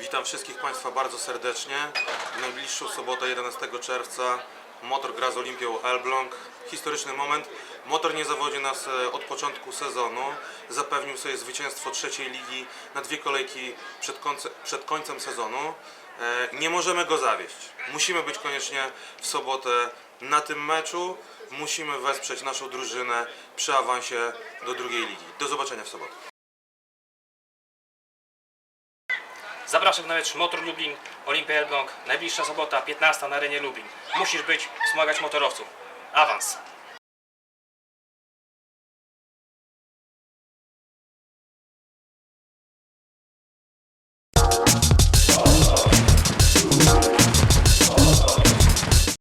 Witam wszystkich Państwa bardzo serdecznie. W najbliższą sobotę 11 czerwca Motor gra z Olimpią Elbląg. Historyczny moment. Motor nie zawodzi nas e, od początku sezonu. Zapewnił sobie zwycięstwo trzeciej ligi na dwie kolejki przed, końce, przed końcem sezonu. E, Nie możemy go zawieść. Musimy być koniecznie w sobotę na tym meczu. Musimy wesprzeć naszą drużynę przy awansie do drugiej ligi. Do zobaczenia w sobotę. Zapraszam na mecz Motor Lublin, Olimpia Elbląg. Najbliższa sobota, 15 na arenie Lublin. Musisz być, wspomagać motorowców. Awans.